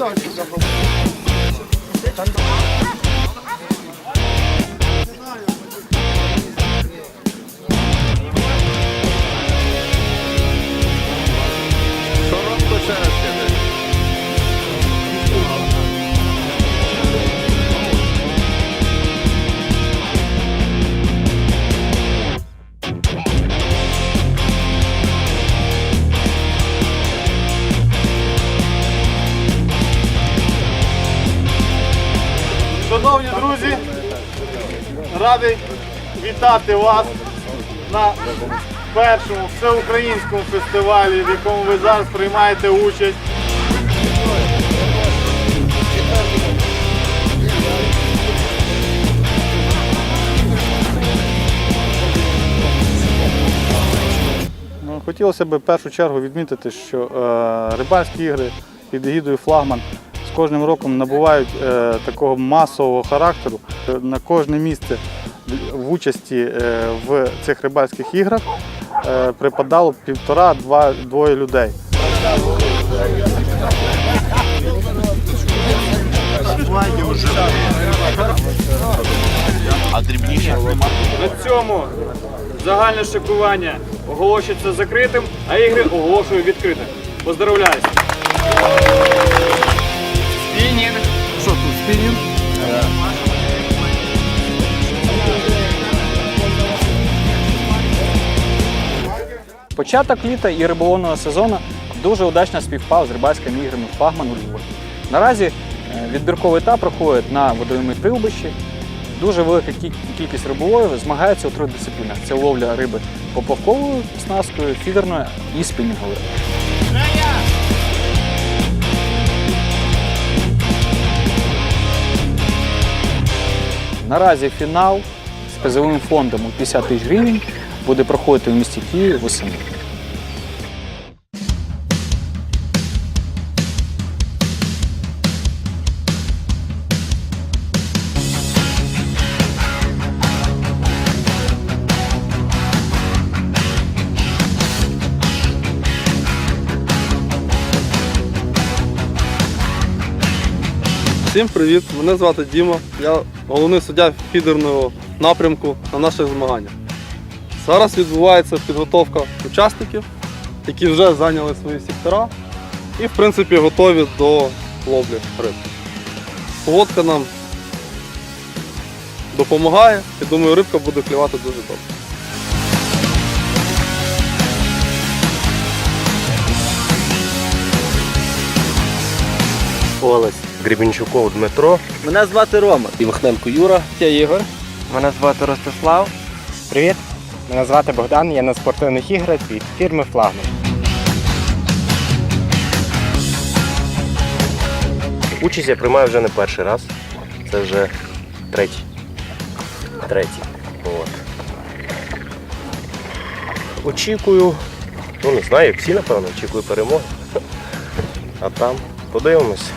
Коробку друзі, радий вітати вас на першому всеукраїнському фестивалі, в якому ви зараз приймаєте участь. Ну, Хотілося б в першу чергу відмітити, що е, рибальські ігри під егідою флагман кожним роком набувають е, такого масового характеру. Е, На кожне місце в участі е, в цих рибальських іграх е, припадало півтора-два двоє людей. На цьому загальне шикування оголошується закритим, а ігри оголошую відкритим. Поздравляюсь! Початок літа і риболовного сезону дуже удачно співпав з рибальськими іграми флагман у Львові. Наразі е, відбірковий етап проходить на водоймі прилбищі. Дуже велика кількість риболовів змагається у трьох дисциплінах: це ловля риби поплавковою оснасткою, фідерною і спінінговою. Наразі фінал з призовим фондом у 50 тисяч гривень буде проходити у місті Києві восени. Всім привіт! Мене звати Діма. Я головний суддя фідерного напрямку на наших змаганнях. Зараз відбувається підготовка учасників, які вже зайняли свої сектора і, в принципі, готові до ловлі риб. Погодка нам допомагає і думаю, рибка буде клювати дуже добре. Олесь Гребінчуков Дмитро. Мене звати Рома. Івахненко Юра. Я Ігор. Мене звати Ростислав. Привіт. Мене звати Богдан, я на спортивних іграх від фірми Флагман. Участь я приймаю вже не перший раз. Це вже третій. Третій. От. Очікую, ну не знаю, як всі, напевно, очікую перемоги. А там подивимось.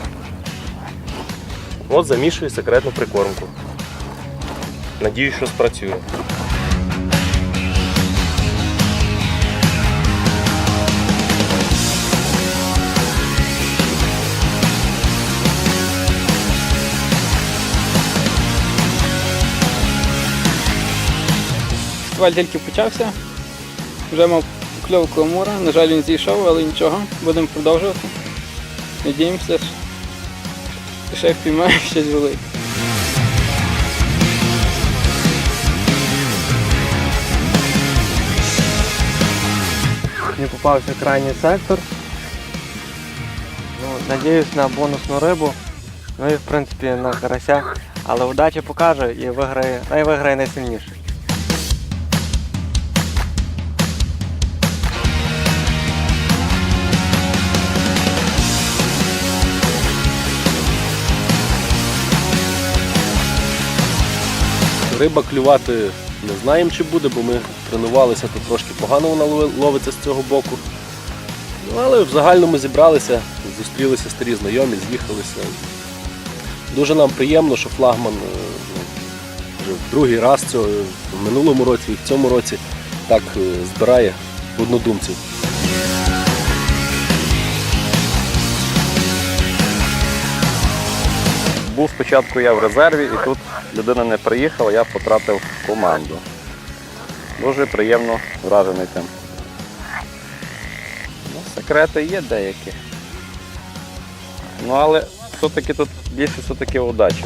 От замішую секретну прикормку. Надіюсь, що спрацює. Фестиваль тільки почався. Вже мав кльовку Амура. На жаль, він зійшов, але нічого. Будемо продовжувати. Надіємося, ще впіймаємо щось велике. Мені попався крайній сектор. Ну, надіюсь на бонусну рибу. Ну і в принципі на карася. Але удача покаже і виграє, та найсильніший. Риба клювати не знаємо, чи буде, бо ми тренувалися, то трошки погано вона ловиться з цього боку. Ну, але в загальному зібралися, зустрілися старі знайомі, з'їхалися. Дуже нам приємно, що флагман е, ну, вже в другий раз цього, в минулому році і в цьому році так е, збирає однодумців. Був спочатку я в резерві, і тут людина не приїхала, я потратив команду. Дуже приємно вражений тим. Ну, секрети є деякі. Ну, але все-таки тут більше все-таки удача.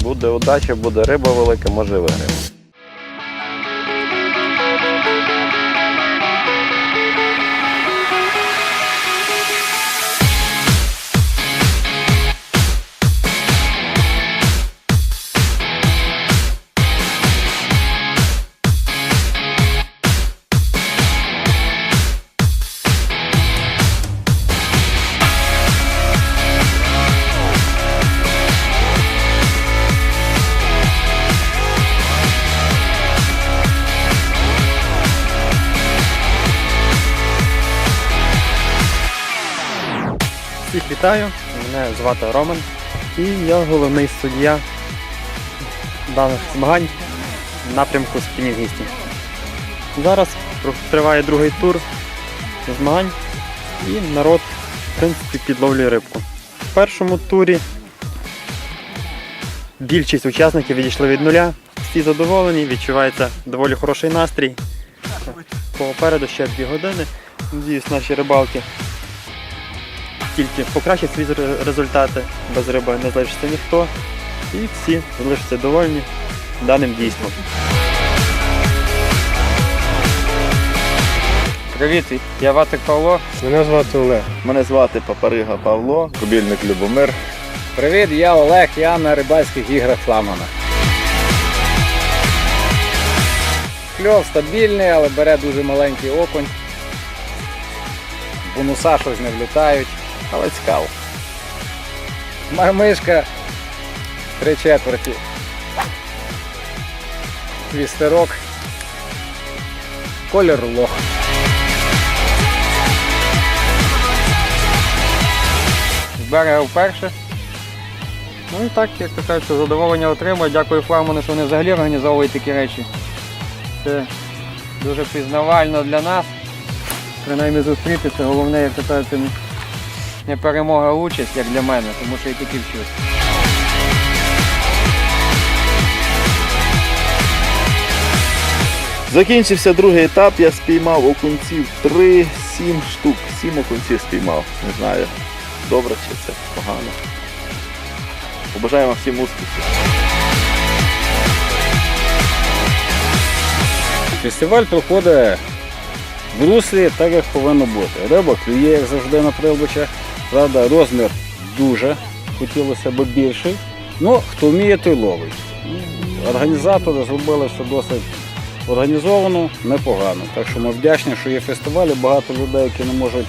Буде удача, буде риба велика, може виграємо. Всіх вітаю, мене звати Роман і я головний суддя даних змагань в напрямку спінінгістів. Зараз триває другий тур змагань і народ в принципі підловлює рибку. В першому турі більшість учасників відійшли від нуля, всі задоволені, відчувається доволі хороший настрій. Попереду ще дві години. Надіюсь, наші рибалки тільки покращать свої результати, без риби не залишиться ніхто, і всі залишаться довольні даним дійством. Привіт, я Ватик Павло. Мене звати Олег. Мене звати Папарига Павло, Кобільник Любомир. Привіт, я Олег, я на рибальських іграх Фламана. Кльов стабільний, але бере дуже маленький окунь. Бонуса щось не влітають, але цікаво. Мармишка три четверті. Твістерок. Колір лох. З берега вперше. Ну і так, як то кажуть, задоволення отримує. Дякую флагману, що вони взагалі організовують такі речі. Це дуже пізнавально для нас. Принаймні зустрітися, головне, як то кажуть, не- не перемога, участь, як для мене, тому що я тільки вчусь. Закінчився другий етап, я спіймав окунців 3, 7 штук. 7 окунців спіймав. Не знаю, добре чи це погано. Побажаємо всім успіхів. Фестиваль проходить в руслі так, як повинно бути. Риба клює, як завжди на прилбичах. Правда, розмір дуже, хотілося б більший. Ну, хто вміє, той ловить. Організатори зробили все досить організовано, непогано. Так що ми вдячні, що є фестивалі, багато людей, які не можуть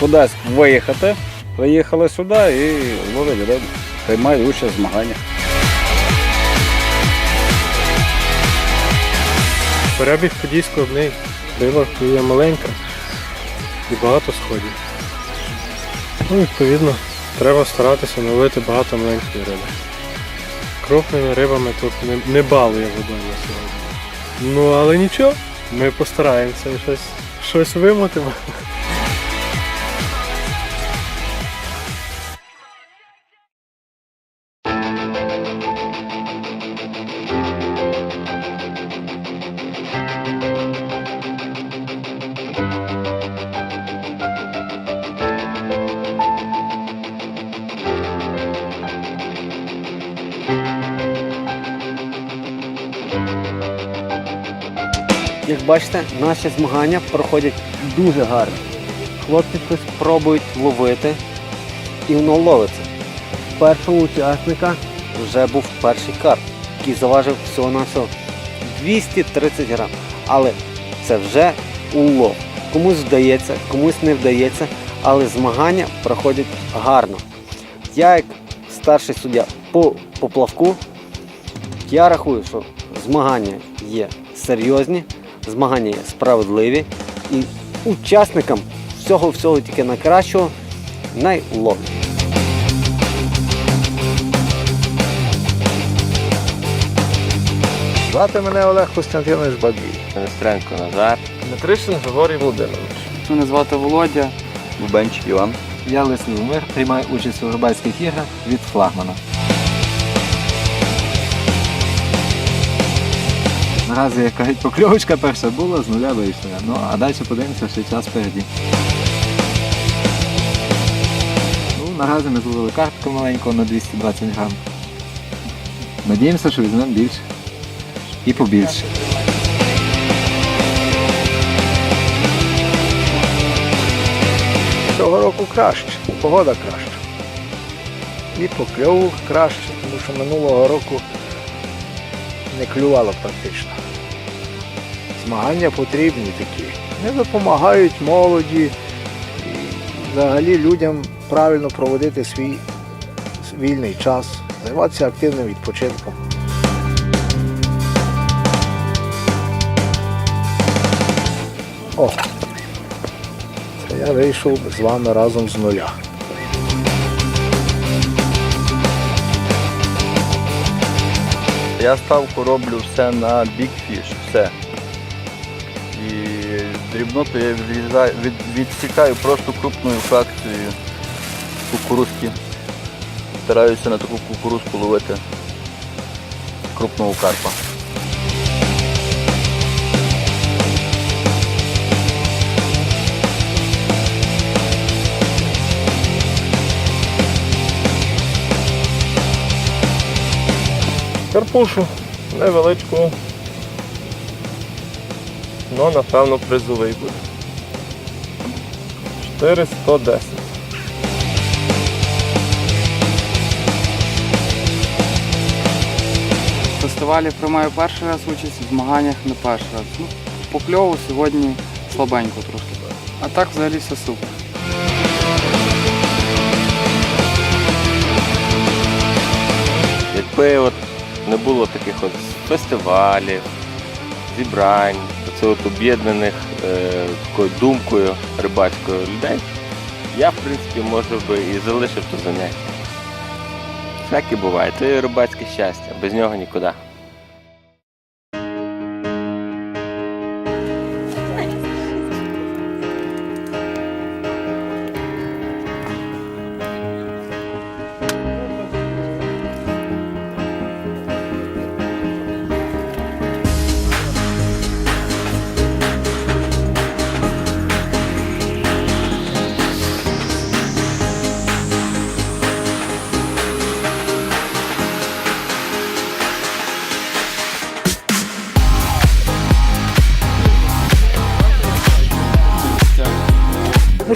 кудись виїхати, приїхали сюди і ловлять рибу, приймають участь в змаганнях. Перебіг подій складний. Риба є маленька і багато сходів. Ну, відповідно, треба старатися ловити багато маленької риби. Крупними рибами тут не, не балує водойма сьогодні. Ну, але нічого, ми постараємося щось, щось вимотимо. Як бачите, наші змагання проходять дуже гарно. Хлопці щось пробують ловити, і воно ловиться. Першого учасника вже був перший карп, який заважив всього на всього 230 грам. Але це вже улов. Комусь вдається, комусь не вдається, але змагання проходять гарно. Я, як старший суддя по поплавку, я рахую, що змагання є серйозні, змагання є справедливі і учасникам всього всього тільки на кращого найловлять. Звати мене Олег Костянтинович Бабій. Стренко Назар. Дмитришин Григорій Володимирович. Мене звати Володя. Бубенчик Іван. Я Лесний Мир, приймаю участь у рибальських іграх від флагмана. Наразі, кажуть, покльовочка перша була, з нуля вийшла. Ну, а далі подивимося, ще час впереді. Ну, наразі ми зловили картку маленьку на 220 грам. Надіємося, що візьмемо більше. І побільше. Цього року краще, погода краща. І покльовок краще, тому що минулого року не клювало практично. Змагання потрібні такі. Вони допомагають молоді і взагалі людям правильно проводити свій вільний час, займатися активним відпочинком. О, це я вийшов з вами разом з нуля. Я ставку роблю все на Fish, все. Дрібноту я відсікаю просто крупною фракцією кукурузки. Стараюся на таку кукурузку ловити крупного карпа. Карпушу невеличку. Ну, напевно, призовий буде. 410. В фестивалі приймаю перший раз участь, в змаганнях не перший раз. Ну, по кльову сьогодні слабенько трошки. А так взагалі все супер. Якби от не було таких от фестивалів, зібрань, це от об'єднаних е, такою думкою рибацькою людей, я, в принципі, може би і залишив то заняття. Всяке буває, це рибацьке щастя, без нього нікуди.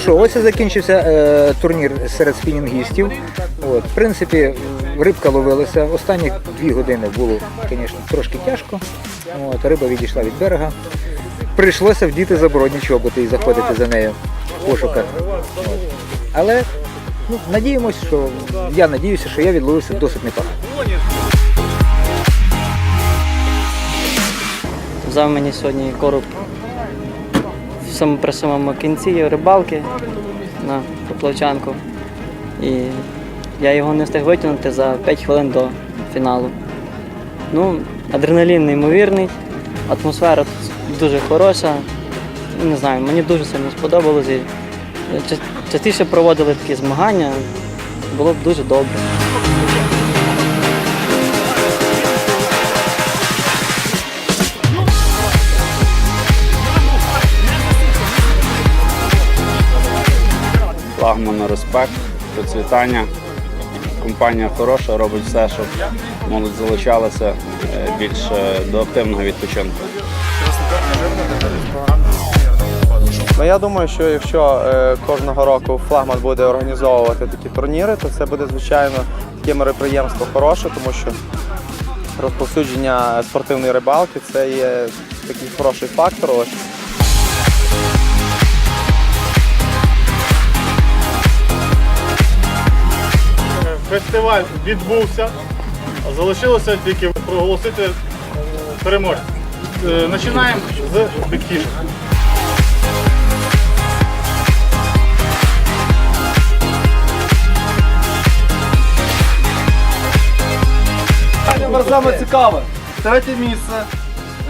Що, ось і закінчився е, турнір серед спінінгістів. От, в принципі, рибка ловилася. Останні дві години було, звісно, трошки тяжко. От, риба відійшла від берега. Прийшлося вдіти заборонні чоботи і заходити за нею в пошуках. От. Але ну, надіємось, що я надіюся, що я відловився досить непогано. Взяв мені сьогодні короб самому при самому кінці рибалки на поплавчанку. І я його не встиг витягнути за 5 хвилин до фіналу. Ну, адреналін неймовірний, атмосфера дуже хороша. Не знаю, мені дуже сильно сподобалось. Частіше проводили такі змагання, було б дуже добре. Флагману респект, процвітання. Компанія хороша, робить все, щоб молодь залучалася е, більше до активного відпочинку. Ну, я думаю, що якщо е, кожного року флагман буде організовувати такі турніри, то це буде, звичайно, таке мероприємство хороше, тому що розповсюдження спортивної рибалки це є такий хороший фактор. Ось. Фестиваль відбувся. Залишилося тільки проголосити е, переможця. Е, Починаємо з. Тепер саме цікаве. Третє місце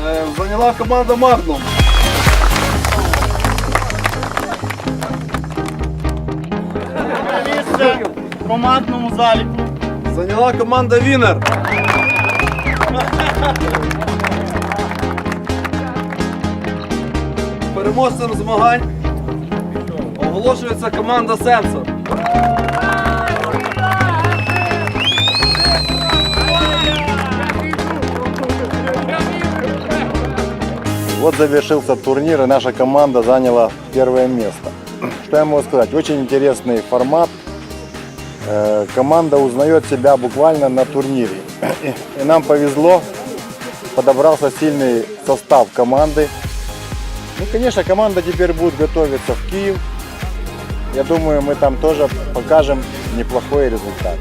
е, зайняла команда Magnum. в командному заліку. Зайняла команда Вінер. Переможцем змагань оголошується команда Сенсор. Вот завершился турнир, и наша команда заняла первое место. Что я могу сказать? Очень интересный формат. Э, Команда узнает себя буквально на турнире. И нам повезло, подобрался сильный состав команды. Ну, конечно, команда теперь будет готовиться в Киев. Я думаю, мы там тоже покажем неплохой результат.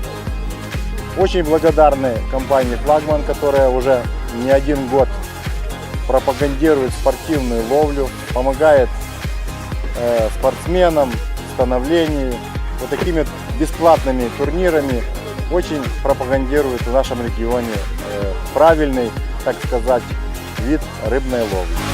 Очень благодарны компании «Флагман», которая уже не один год пропагандирует спортивную ловлю, помогает э, спортсменам в становлении, вот такими бесплатными турнирами очень пропагандирует в нашем регионе э, правильный, так сказать, вид рыбной ловли.